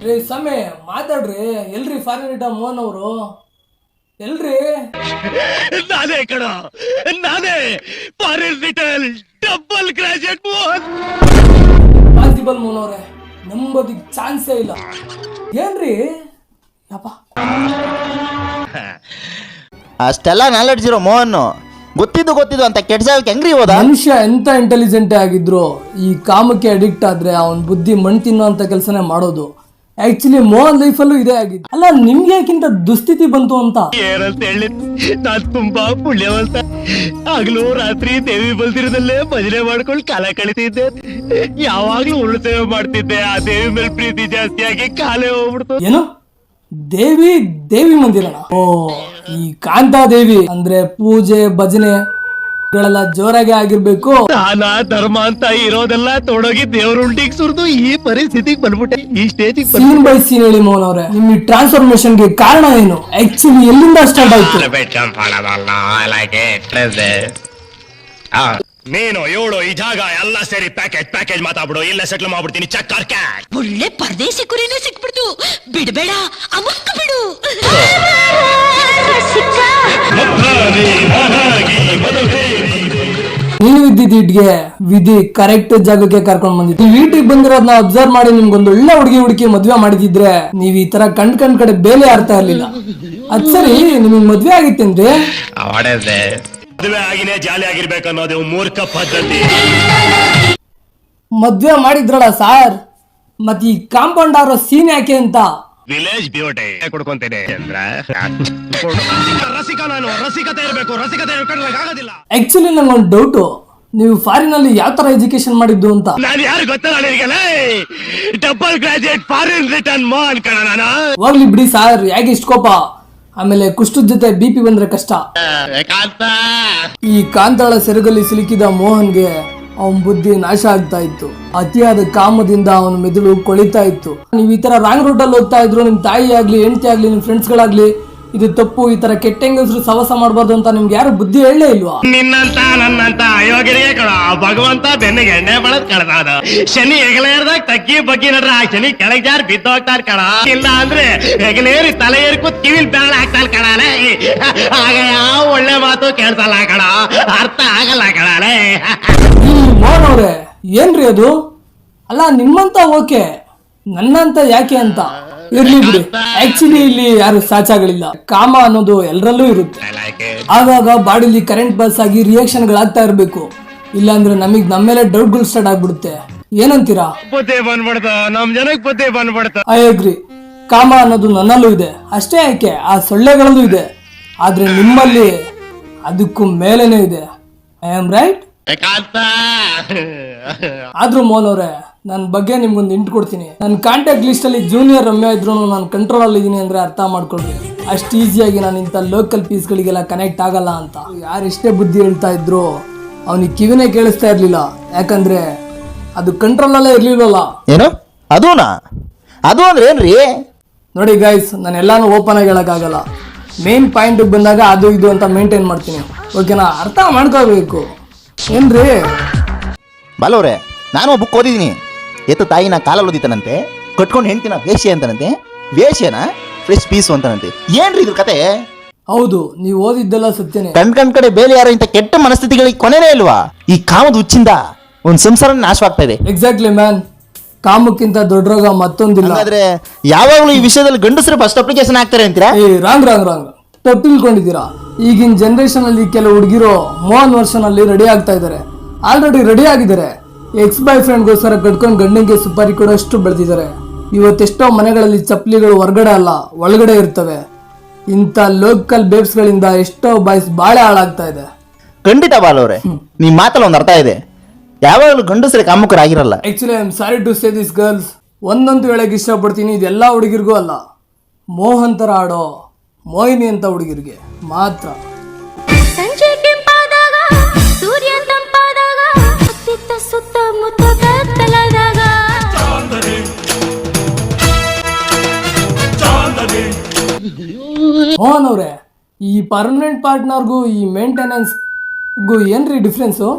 ರೀ ಸಮಯ ಮಾತಾಡ್ರಿ. ಎಲ್ರಿ ಫಾರಿನ್ ರಿಟರ್ನ್ ಮೋಹನ್ ಅವರು? ಎಲ್ರಿ? ನಾನೇ ಕಣ ನಾನೇ foreign return double graduate Mohan. Possible Mohan ಅವರೇ. ನಂಬೋದಿಕ್ ಚಾನ್ಸೇ ಇಲ್ಲ. ಏನ್ರಿ? ಯಪ್ಪ. ಅಷ್ಟೆಲ್ಲ ನಾಲೆಡ್ಜ್ ಇರೋ ಮೋಹನ್ ಗೊತ್ತಿದ್ದು ಗೊತ್ತಿದ್ದು ಅಂತ ಜಾಗಕ್ಕೆ ಹೆಂಗ್ರಿ ಹೋದ? ಮನುಷ್ಯ ಎಂತ ಇಂಟೆಲಿಜೆಂಟ್ ಆಗಿದ್ರು ಈ ಕಾಮಕ್ಕೆ ಅಡಿಕ್ಟ್ ಆದ್ರೆ ಅವನ್ ಬುದ್ಧಿ ಮಣ್ ತಿನ್ನುವಂತ ಕೆಲಸನೇ ಮಾಡೋದು. ಆಕ್ಚುಲಿ ಮೋಹನ್ ಲೈಫಲ್ಲೂ ಇದೇ ಆಗಿದೆ ಅಲ್ಲ ನಿಮ್ಗೆ ಯಾಕಿಂತ ದುಸ್ಥಿತಿ ಬಂತು ಅಂತ? ಏನಂತ ಹೇಳಿ ನಾನ್ ತುಂಬಾ ಪುಣ್ಯವಂತ. ಆಗ್ಲೂ ರಾತ್ರಿ ದೇವಿ ಬಲ್ದಿರದಲ್ಲೇ ಭಜನೆ ಮಾಡ್ಕೊಂಡು ಕಾಲ ಕಳಿತಿದ್ದೆ. ಯಾವಾಗ್ಲೂ ಉರುಳು ಸೇವೆ ಮಾಡ್ತಿದ್ದೆ. ಆ ದೇವಿ ಮೇಲೆ ಪ್ರೀತಿ ಜಾಸ್ತಿಯಾಗಿ ಕಾಲೇ ಹೋಗ್ಬಿಡ್ತು. ಏನು? ದೇವಿ ದೇವಿ ಮಂದಿರ ಓ ಈ ಕಾಂತಾ ದೇವಿ ಅಂದ್ರೆ ಪೂಜೆ ಭಜನೆ. ಗಳೆಲ್ಲ ಜೋರಾಗಿ ಆಗಿರ್ಬೇಕು. ದಾನ ಧರ್ಮ ಅಂತ ಇರೋದೆಲ್ಲ ತೊಡಗಿ ದೇವ್ರ ಉಂಟಿಗೆ ಸುರಿದು ಈ ಪರಿಸ್ಥಿತಿಗೆ ಬಂದ್ಬಿಟ್ಟೆ ಈ ಸ್ಟೇಜಿಗೆ ಸೀನ್ ಬೈ ಸೀನ್ ಹೇಳಿ ಮೋಹನ್ ಅವ್ರೆ ನಿಮ್ಮ ಈ ಟ್ರಾನ್ಸ್ಫಾರ್ಮೇಶನ್ಗೆ ಕಾರಣ ಏನು? ಆಕ್ಚುಲಿ ಎಲ್ಲಿಂದ ಸ್ಟಾರ್ಟ್ ಆಯ್ತು? ನೀನು ಏಳು ಈ ಜಾಗ ಎಲ್ಲ ಸೇರಿ ಪ್ಯಾಕೇಜ್ ಪ್ಯಾಕೇಜ್ ಮಾತಾಡ್ಬಿಡು ಇಲ್ಲ ಸೆಟ್ಲ್ ಮಾಡ್ಬಿಡ್ತೀನಿ ಚಕ್ಕರ್ ಕ್ಯಾಟ್ ಒಳ್ಳೆ ಪರದೇಶಿ ಕುರಿನೇ ಸಿಕ್ಬಿಡ್ತು. ಬಿಡ್ಬೇಡ ಅಮಕ್ಕ ಬಿಡು. ನೀನು ಇದ್ದಿದ್ದ ಇಟ್ಗೆ ವಿಧಿ ಕರೆಕ್ಟ್ ಜಾಗಕ್ಕೆ ಕರ್ಕೊಂಡ್ ಬಂದಿತ್ತು ನೀವು ಈಟಿಗೆ ಬಂದಿರೋದನ್ನ ಅಬ್ಸರ್ವ್ ಮಾಡಿ ನಿಮ್ಗೊಂದು ಒಳ್ಳೆ ಹುಡುಗಿ ಹುಡುಕಿ ಮದ್ವೆ ಮಾಡಿದಿದ್ರೆ ನೀವು ಈ ತರ ಕಣ್ ಕಣ್ ಕಡೆ ಬೇಲೆ ಆಡ್ತಾ ಇರ್ಲಿಲ್ಲ. ಅದ್ ಸರಿ ನಿಮಗ್ ಮದ್ವೆ ಆಗಿತ್ತೇನ್ರಿ ಮದ್ವೆ ಆಗಿನೇ ಜಾಲಿ ಆಗಿರ್ಬೇಕು ಅನ್ನೋದು ಮೂರ್ಖ ಪದ್ಧತಿ. ಮದ್ವೆ ಮಾಡಿದ್ರಲ್ಲ ಸಾರ್ ಮತ್ ಈ ಕಾಂಪೌಂಡ್ ಆರೋ ಸೀನ್ ಯಾಕೆ ಅಂತ ವಿಲೇಜ್ ಬ್ಯೂಟಿ ಕೊಡ್ಕೊಂತೇನೆ. ಚಂದ್ರ. ರಸಿಕ ನಾನು ರಸಿಕತೆ ಇರಬೇಕು. ರಸಿಕತೆ ಆಗೋದಿಲ್ಲ. ಆಕ್ಚುಲಿ ನಂಗೊಂದು ಡೌಟು ನೀವು ಫಾರಿನ್ ಅಲ್ಲಿ ಯಾವ ತರ ಎಜುಕೇಶನ್ ಮಾಡಿದ್ದು ಅಂತ. ನಾನು ಯಾರು ಗೊತ್ತಲ್ಲ ನಿನಗೆಲ್ಲ ಡಬಲ್ ಗ್ರಾಜುಯೇಟ್ ಫಾರಿನ್ ರಿಟರ್ನ್ ಮೋ ಅನ್ಕೋಣ ನಾನು. ಹೋಗ್ಲಿ ಬಿಡಿ ಸಾರ್ ಯಾಕೆ ಇಷ್ಟ ಕೋಪ? ಆಮೇಲೆ ಕುಷ್ಟದ ಜೊತೆ ಬಿ ಪಿ ಬಂದ್ರೆ ಕಷ್ಟ. ಈ ಕಾಂತಾಳ ಸೆರಗಲ್ಲಿ ಸಿಲುಕಿದ ಮೋಹನ್ಗೆ ಅವನ್ ಬುದ್ಧಿ ನಾಶ ಆಗ್ತಾ ಇತ್ತು. ಅತಿಯಾದ ಕಾಮದಿಂದ ಅವನ ಮೆದುಳು ಕೊಳಿತಾ ಇತ್ತು. ನೀವು ಈ ತರ ರಾಂಗ್ ರೂಟ್ ಅಲ್ಲಿ ಹೋಗ್ತಾ ಇದ್ರು ನಿಮ್ಮ ತಾಯಿ ಆಗ್ಲಿ, ಹೆಂಡತಿ ಆಗ್ಲಿ ನಿಮ್ಮ ಫ್ರೆಂಡ್ಸ್ ಗಳಾಗ್ಲಿ ಇದು ತಪ್ಪು ಈ ತರ ಕೆಟ್ಟ ಹೆಂಗಸರು ಸವಸ ಮಾಡಬಾರ್ದು ಅಂತ ನಿಮ್ಗೆ ಯಾರು ಬುದ್ಧಿ ಹೇಳಲೇ ಇಲ್ವಾ? ನಿನ್ನಂತ ನನ್ನಂತ ಅಯೋಗ್ಯರಿಗೆ ಕಣ ಭಗವಂತ ಬೆನ್ನಿಗೆ ಎಣ್ಣೆ ಬಳದ್ ಕಳದ ಶನಿ ಹೆಗಲೇರ್ದಾಗ ತಕ್ಕಿ ಬಗ್ಗಿ ನಡ್ರ. ಆ ಶನಿ ಕೆಳಗ್ ಜಾರ್ ಬಿದ್ದೋಗ್ತಾರ ಕಣ. ಇಲ್ಲ ಅಂದ್ರೆ ಹೆಗಲೇರಿ ತಲೆ ಏರಿ ಕೂತ್ ಕಿವಿಲ್ ಬೆರಳ ಹಾಕ್ತಾರ ಕಣಲೆ ಆಗ ಯಾವ ಒಳ್ಳೆ ಮಾತು ಕೇಳ್ಸಲ್ಲ ಕಣ. ಅರ್ಥ ಆಗಲ್ಲ ಕಣಲೆ ಈ ಮೋಹನ್ ಏನ್ರಿ ಅದು? ಅಲ್ಲ ನಿಮ್ಮಂತ ಓಕೆ. ನನ್ನಂತ ಯಾಕೆ ಅಂತ? ಇರ್ಲಿ ಬಿಡಿ. ಆಕ್ಚುಲಿ ಇಲ್ಲಿ ಯಾರು ಸಾಚಾಗಳಿಲ್ಲ. ಕಾಮ ಅನ್ನೋದು ಎಲ್ಲರಲ್ಲೂ ಇರುತ್ತೆ. ಆಗಾಗ ಬಾಡಿಲಿ ಕರೆಂಟ್ ಬಸ್ ಆಗಿ ರಿಯಾಕ್ಷನ್ ಗಳಾಗ್ತಾ ಇರ್ಬೇಕು. ಇಲ್ಲಾಂದ್ರೆ ನಮಗ್ ನಮ್ಮ ಮೇಲೆ ಡೌಟ್ಗಳು ಸ್ಟಾರ್ಟ್ ಆಗ್ಬಿಡುತ್ತೆ. ಏನಂತೀರಾ? ಐ ಕಾಮ ಅನ್ನೋದು ನನ್ನಲ್ಲೂ ಇದೆ. ಅಷ್ಟೇ ಯಾಕೆ? ಆ ಸೊಳ್ಳೆಗಳಲ್ಲೂ ಇದೆ. ಆದ್ರೆ ನಿಮ್ಮಲ್ಲಿ ಅದಕ್ಕೂ ಮೇಲೇನೆ ಇದೆ. ಐ ಆಮ್ ರೈಟ್ ಆದ್ರೂ ಮೋಹನ್ ಅವರೇ ನನ್ನ ಬಗ್ಗೆ ನಿಮ್ಗೊಂದು ಇಂಟ್ ಕೊಡ್ತೀನಿ. ನನ್ನ ಕಾಂಟ್ಯಾಕ್ಟ್ ಲಿಸ್ಟ್ ಅಲ್ಲಿ ಜೂನಿಯರ್ ರಮ್ಯಾ ಇದ್ರು ನಾನು ಕಂಟ್ರೋಲ್ ಅಲ್ಲಿ ಇದೀನಿ ಅಂದ್ರೆ ಅರ್ಥ ಮಾಡ್ಕೊಳ್ರಿ. ಅಷ್ಟು ಈಸಿಯಾಗಿ ನಾನು ಇಂಥ ಲೋಕಲ್ ಪೀಸ್ಗಳಿಗೆಲ್ಲ ಕನೆಕ್ಟ್ ಆಗಲ್ಲ ಅಂತ. ಯಾರು ಎಷ್ಟೇ ಬುದ್ಧಿ ಹೇಳ್ತಾ ಇದ್ರು ಅವನಿಗೆ ಕಿವಿನೇ ಕೇಳಿಸ್ತಾ ಇರ್ಲಿಲ್ಲ. ಯಾಕಂದ್ರೆ ಅದು ಕಂಟ್ರೋಲ್ ಅಲ್ಲೇ ಇರ್ಲಿಲ್ಲ ಏನು? ಅದೂನಾ? ಅದು ಅಂದ್ರೆ ಏನ್ರಿ? ನೋಡಿ ಗೈಸ್ ನಾನು ಎಲ್ಲಾನು ಓಪನ್ ಆಗಿ ಹೇಳೋಕ್ಕಾಗಲ್ಲ. ಮೇನ್ ಪಾಯಿಂಟ್ ಬಂದಾಗ ಅದು ಇದು ಅಂತ ಮೇಂಟೈನ್ ಮಾಡ್ತೀನಿ. ಓಕೆನಾ ಅರ್ಥ ಮಾಡ್ಕೋಬೇಕು ಏನ್ರಿ? ಬಾಲವ್ರೆ ನಾನು ಬುಕ್ ಓದಿದ್ದೀನಿ. ಎತ್ತು ತಾಯಿನ ಕಾಲಲ್ಲಿ ಓದಿತನಂತೆ ಕಟ್ಕೊಂಡು ಹೆಂಡ್ತಿನ ವೇಷ್ಯ ಅಂತಾನಂತೆ. ವೇಶ್ಯನ? ಫ್ರೆಶ್ ಪೀಸು ಅಂತಾನಂತೆ. ಏನ್ರಿ ಇದ್ರ ಕತೆ? ಹೌದು ನೀವು ಓದಿದ್ದೆಲ್ಲ ಸತ್ಯನೇ. ಕಣ್ ಕಣ್ ಕಡೆ ಬೇರೆ ಯಾರೋ ಇಂಥ ಕೆಟ್ಟ ಮನಸ್ಥಿತಿಗಳಿಗೆ ಕೊನೆನೇ ಇಲ್ವಾ? ಈ ಕಾಮದ ಹುಚ್ಚಿಂದ ಒಂದ್ ಸಂಸಾರ ನಾಶವಾಗ್ತಾ ಇದೆ. ಎಕ್ಸಾಕ್ಟ್ಲಿ ಮ್ಯಾನ್ ಕಾಮಕ್ಕಿಂತ ದೊಡ್ಡ ರೋಗ ಮತ್ತೊಂದಿಲ್ಲ. ಆದ್ರೆ ಯಾವಾಗಲೂ ಈ ವಿಷಯದಲ್ಲಿ ಗಂಡಸರು ಫಸ್ಟ್ ಅಪ್ಲಿಕೇಶನ್ ಹಾಕ್ತಾರೆ ಅಂತೀರಾ? ಏ ರಾಂಗ್ ರಾಂಗ್ ರಾಂಗ್. ತಪ್ಪು ತಿಳ್ಕೊಂಡಿದ್ದೀರಾ ಈಗಿನ ಜನರೇಷನ್ ಅಲ್ಲಿ ಕೆಲವು ಹುಡುಗಿರು ಮೋಹನ್ ವರ್ಷನಲ್ಲಿ ರೆಡಿ ಆಗ್ತಾ ಇದ್ದಾರೆ. ಆಲ್ರೆಡಿ ರೆಡಿ ಆಗಿದ್ದಾರೆ. ಎಕ್ಸ್ ಬಾಯ್ ಫ್ರೆಂಡ್ಗೋಸ್ಕರ ಕಟ್ಕೊಂಡು ಗಂಡಂಗೆ ಸುಪಾರಿ ಕೊಡೋಷ್ಟು ಬೆಳೆದಿದ್ದಾರೆ. ಇವತ್ತೆಷ್ಟೋ ಮನೆಗಳಲ್ಲಿ ಚಪ್ಪಲಿಗಳು ಹೊರಗಡೆ ಅಲ್ಲ ಒಳಗಡೆ ಇರ್ತವೆ. ಇಂಥ ಲೋಕಲ್ ಬೇಬ್ಸ್ಗಳಿಂದ ಎಷ್ಟೋ ಬಾಯ್ಸ್ ಬಾಳೆ ಹಾಳಾಗ್ತಾ ಇದೆ. ಖಂಡಿತ ಬಾಲವ್ರೆ ನಿಮ್ ಮಾತಲ್ಲಿ ಒಂದು ಅರ್ಥ ಇದೆ. ಯಾವಾಗಲೂ ಗಂಡಸರ ಕಾಮುಕರಾಗಿರಲ್ಲ. Actually I am sorry to say this girls ಒಂದಂತೂ ಹೇಳಕ್ ಇಷ್ಟಪಡ್ತೀನಿ ಇದೆಲ್ಲ ಹುಡುಗಿರ್ಗೂ ಅಲ್ಲ. ಮೋಹನ್ ಥರ ಆಡೋ ಮೋಹಿನಿ ಅಂತ ಹುಡುಗಿರಿಗೆ ಮಾತ್ರ. ಮೋಹನ್ ಅವ್ರೆ ಈ ಪರ್ಮನೆಂಟ್ ಪಾರ್ಟ್ನರ್ಗೂ ಈ ಮೇಂಟೆನೆನ್ಸ್ಗೂ ಏನ್ರಿ ಡಿಫ್ರೆನ್ಸು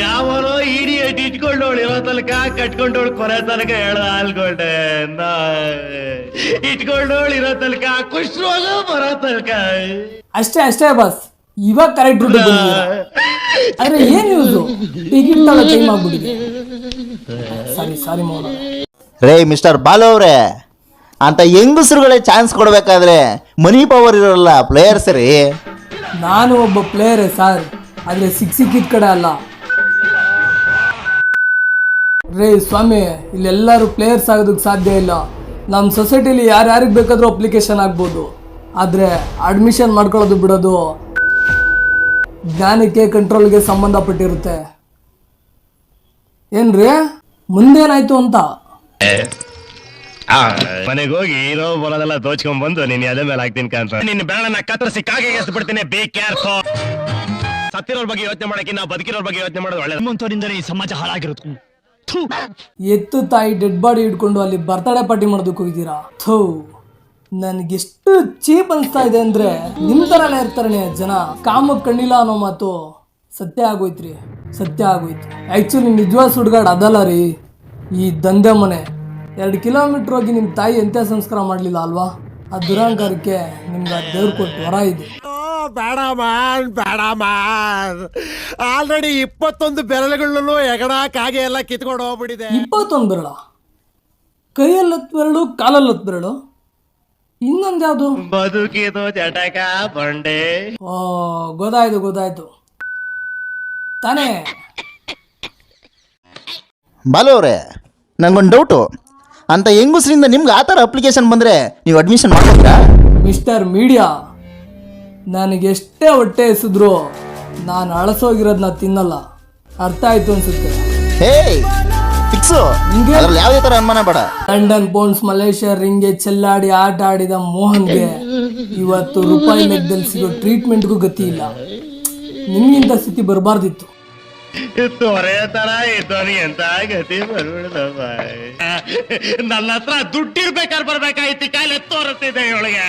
ಯಾವನೋ ಇಡಿಯಟ್ ಇಟ್ಕೊಂಡವಳು ಇರೋ ತನಕ ಕಟ್ಕೊಂಡವಳು ಕೊರೆ ತನಕ ಹೇಳ ಅಲ್ಕೊಂಡೆ ಇಟ್ಕೊಂಡವಳು ಇರೋ ತನಕ ಕುಷ್ರೋಗ ಬರೋ ತನಕ. ಅಷ್ಟೇ ಅಷ್ಟೇ ಬಸ್ ಇವಾಗ ಕರೆಕ್ಟ್ ರೂಟ್ ಆದ್ರೆ ಏನ್ ಯೂಸು ಟಿಕೆಟ್ ತಗೊಳ್ಳೋ ಟೈಮ್ ಆಗ್ಬಿಟ್ಟಿದೆ. ಸಾರಿ ಸಾರಿ ಮೋಹನ್ ರೇ ಮಿಸ್ಟರ್ ಬಾಲು ಅವ್ರೆ. ಅಂತ ಹೆಂಗಸರುಗಳೇ ಚಾನ್ಸ್ ಕೊಡಬೇಕಾದ್ರೆ ಮನಿ ಪವರ್ ಇರೋಲ್ಲ ಪ್ಲೇಯರ್ಸ್ ರೀ. ನಾನು ಒಬ್ಬ ಪ್ಲೇಯರೇ ಸರ್ ಆದರೆ ಸಿಕ್ ಸಿಕ್ಕಿದ ಕಡೆ ಅಲ್ಲ. ರೇ ಸ್ವಾಮಿ, ಇಲ್ಲೆಲ್ಲರೂ ಪ್ಲೇಯರ್ಸ್ ಆಗೋದಕ್ಕೆ ಸಾಧ್ಯ ಇಲ್ಲ. ನಮ್ಮ ಸೊಸೈಟಿಲಿ ಯಾರ್ಯಾರಿಗೆ ಬೇಕಾದರೂ ಅಪ್ಲಿಕೇಶನ್ ಆಗ್ಬೋದು. ಆದರೆ ಅಡ್ಮಿಷನ್ ಮಾಡ್ಕೊಳ್ಳೋದು ಬಿಡೋದು ಜ್ಞಾನಕ್ಕೆ ಕಂಟ್ರೋಲ್ಗೆ ಸಂಬಂಧಪಟ್ಟಿರುತ್ತೆ. ಏನ್ರಿ? ಮುಂದೇನಾಯ್ತು ಅಂತ? ಮನೆಗೆ ಹೋಗಿ ಇರೋ ಬರೋದೆಲ್ಲ ದೋಚ್ಕೊಂಡ್ ಬಂದು ನೀನ್ ಎಲೆ ಮೇಲೆ ಹಾಕ್ತೀನಿ ಕಾಂತ ನಿನ್ನ ಬೆರಳನ್ನ ಕತ್ತರಿಸಿ ಕಾಗೆ ಬಿಡ್ತೀನಿ ಬಿ ಕೇರ್ಫುಲ್ ಸತ್ತಿರೋರ್ ಬಗ್ಗೆ ಯೋಚನೆ ಮಾಡಕ್ಕೆ ನಾ ಬದುಕಿರೋರ್ ಬಗ್ಗೆ ಯೋಚನೆ ಮಾಡೋದು ಒಳ್ಳೆ ನಿಮ್ಮಂತವರಿಂದಲೇ ಈ ಸಮಾಜ ಹಾಳಾಗಿರುತ್ತೆ ಎತ್ತು ತಾಯಿ ಡೆಡ್ ಬಾಡಿ ಇಟ್ಕೊಂಡು ಅಲ್ಲಿ ಬರ್ತಡೇ ಪಾರ್ಟಿ ಮಾಡೋದಕ್ಕೆ ಹೋಗಿದ್ದೀರಾ ಥೂ. ನನಗೆಷ್ಟು ಚೀಪ್ ಅನಿಸ್ತಾ ಇದೆ ಅಂದ್ರೆ ನಿಮ್ ಥರನೇ ಇರ್ತಾರೆ ಜನ. ಕಾಮಕ್ ಕಣ್ಣಿಲ್ಲ ಅನ್ನೋ ಮಾತು. ಸತ್ಯ ಆಗೋಯ್ತ್ರಿ. ಸತ್ಯ ಆಗೋಯ್ತು. ಆ್ಯಕ್ಚುಲಿ ನಿಜವಾದ ಸುಡ್ಗಾಡ್ ಅದಲ್ಲ ರೀ. ಈ ದಂಧೆ ಮನೆ. ಎರಡು ಕಿಲೋಮೀಟ್ರ್ ಹೋಗಿ ನಿಮ್ಮ ತಾಯಿ ಎಂತೆ ಸಂಸ್ಕಾರ ಮಾಡಲಿಲ್ಲ ಅಲ್ವಾ? ಆ ದುರಾಂಕಾರಕ್ಕೆ ನಿಮ್ಗೆ ದೇವ್ರ ಕೊಟ್ಟು ವರ ಇದೆ. ಬೇಡ ಮಾನ್ ಬೇಡ ಮಾನ್. ಆಲ್ರೆಡಿ ಇಪ್ಪತ್ತೊಂದು ಬೆರಳುಗಳನ್ನು ಎಗಡಕ್ಕಾಗೆ ಎಲ್ಲ ಕಿತ್ಕೊಂಡು ಹೋಗ್ಬಿಟ್ಟಿದೆ. ಇಪ್ಪತ್ತೊಂದು ಬೆರಳ? ಕೈಯಲ್ಲಿ ಹತ್ತು ಬೆರಳು ಕಾಲಲ್ಲಿ ಹತ್ತು ಬೆರಳು? ಇನ್ನೊಂದು ಯಾವುದು? ಬದುಕಿದು ಜಟಕ ಬಂಡೆ. ಓ ಗೊತ್ತಾಯ್ತು ಗೊತ್ತಾಯ್ತು ತಾನೇ. ಬಾಲು ಅವರೇ ನಂಗೊಂದು ಡೌಟು ಅಂತ ಹೆಂಗುಸ್ರಿಂದ ನಿಮ್ಗೆ ಆ ಥರ ಅಪ್ಲಿಕೇಶನ್ ಬಂದರೆ ನೀವು ಅಡ್ಮಿಷನ್ ಮಾಡ್ತೀರಾ ಮಿಸ್ಟರ್ ಮೀಡಿಯಾ ನನಗೆ ಎಷ್ಟೇ ಹೊಟ್ಟೆ ಎಸಿದ್ರು ನಾನು ಅಳಸೋಗಿರೋದನ್ನ ತಿನ್ನಲ್ಲ. ಅರ್ಥ ಆಯ್ತು ಅನ್ಸುತ್ತೆ. ಹೇ ಫಿಕ್ಸು ಹಿಂಗೆ? ಅದ್ರಲ್ಲಿ ಯಾವುದೇ ಥರ ಅನುಮಾನ ಬೇಡ. ಲಂಡನ್ ಬೋನ್ಸ್ ಮಲೇಷಿಯಾ ರಿಂಗೆ ಚೆಲ್ಲಾಡಿ ಆಟ ಆಡಿದ ಮೋಹನ್ಗೆ ಇವತ್ತು ರೂಪಾಯಿ ಲೆಕ್ಕದಲ್ಲಿ ಸಿಗೋ ಟ್ರೀಟ್ಮೆಂಟ್ಗೂ ಗತಿ ಇಲ್ಲ. ನಿಮ್ಗಿಂತ ಸ್ಥಿತಿ ಬರಬಾರ್ದಿತ್ತು. ತೊರೆ ತರ ಇದ್ದವನಿ ಎಂತ ಗತಿ ಬರ್ಬಿಡ್ದಪ್ಪ ನನ್ನ ಹತ್ರ ದುಡ್ಡಿರ್ಬೇಕಾದ್ರೆ ಬರ್ಬೇಕಾಯ್ತಿ ಕಾಯಿಲೆ ತೋರಿಸ್ತಿದೆ ಇವಳಿಗೆ.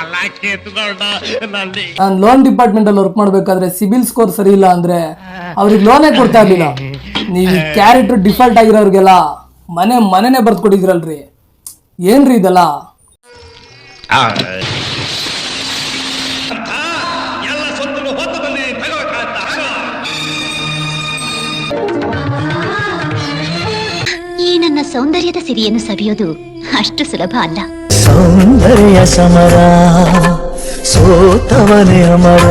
ಎಲ್ಲ ಕಿತ್ಕೊಂಡು ನಲ್ಲಿ ನಾನು ಲೋನ್ ಡಿಪಾರ್ಟ್ಮೆಂಟ್ ಅಲ್ಲಿ ವರ್ಕ್ ಮಾಡ್ಬೇಕಾದ್ರೆ ಸಿಬಿಲ್ ಸ್ಕೋರ್ ಸರಿ ಇಲ್ಲ ಅಂದ್ರೆ ಅವ್ರಿಗೆ ಲೋನೇ ಕೊಡ್ತಾ ಇರ್ಲಿಲ್ಲ. ನೀವು ಕ್ಯಾರೆಕ್ಟರ್ ಡಿಫಾಲ್ಟ್ ಆಗಿರೋರ್ಗೆಲ್ಲ ಮನೆ ಮನೆನೇ ಬರ್ದು ಕೊಟ್ಟಿದ್ರಲ್ರಿ ಏನ್ರಿ ಇದೆಲ್ಲ? ಸೌಂದರ್ಯದ ಸಿರಿಯನ್ನು ಸವಿಯೋದು ಅಷ್ಟು ಸುಲಭ ಅಲ್ಲ. ಸೌಂದರ್ಯ ಸಮರ ಸೋತವನೇ ಅಮರ.